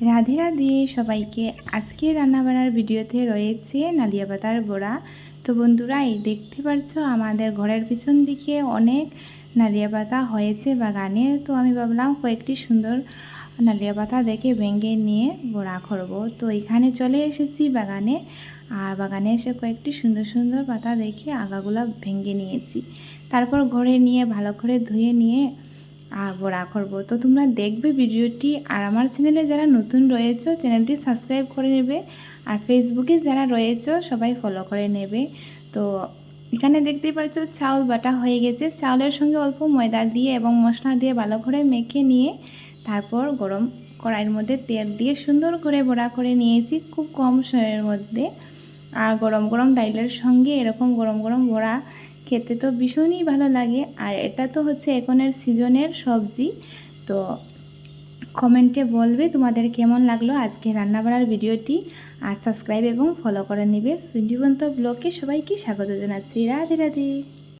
রাধে রাধে, সবাইকে। আজকে রান্নাবান্নার ভিডিওতে রয়েছে নালিয়া পাতার বড়া। তো বন্ধুরা এই দেখতে পাচ্ছ আমাদের ঘরের পিছন দিকে অনেক নালিয়া পাতা হয়েছে বাগানে। তো আমি ভাবলাম কয়েকটি সুন্দর নালিয়া পাতা দেখে ভেঙে নিয়ে বড়া করব। তো এখানে চলে এসেছি বাগানে। আর বাগানে এসে কয়েকটি সুন্দর সুন্দর পাতা দেখে আগাগুলা ভেঙে নিয়েছি। তারপর ঘরে নিয়ে ভালো করে ধুয়ে নিয়ে বড়া করব তো তোমরা দেখবে ভিডিওটি আর আমার চ্যানেলে যারা নতুন রয়েছে, চ্যানেলটি সাবস্ক্রাইব করে নেবে আর ফেসবুকে যারা রয়েছে, সবাই ফলো করে নেবে। তো এখানে দেখতেই পাচ্ছ, চাউল বাটা হয়ে গেছে। চাউলের সঙ্গে অল্প ময়দা দিয়ে এবং মশলা দিয়ে ভালো করে মেখে নিয়ে তারপর গরম কড়াইয়ের মধ্যে তেল দিয়ে সুন্দর করে বড়া করে নিয়েছি খুব কম সময়ের মধ্যে। আর গরম গরম ডাইলের সঙ্গে এরকম গরম গরম বড়া খেতে তো ভীষণই ভালো লাগে। আর এটা তো হচ্ছে এখনের সিজনের সবজি। তো কমেন্টে বলবে তোমাদের কেমন লাগল আজকে রান্না বাড়ার ভিডিওটি। আর সাবস্ক্রাইব এবং ফলো করে নেবে। সুন্দরবন্ত ব্লগে সবাইকে স্বাগত জানাচ্ছি। রাধে রাধে।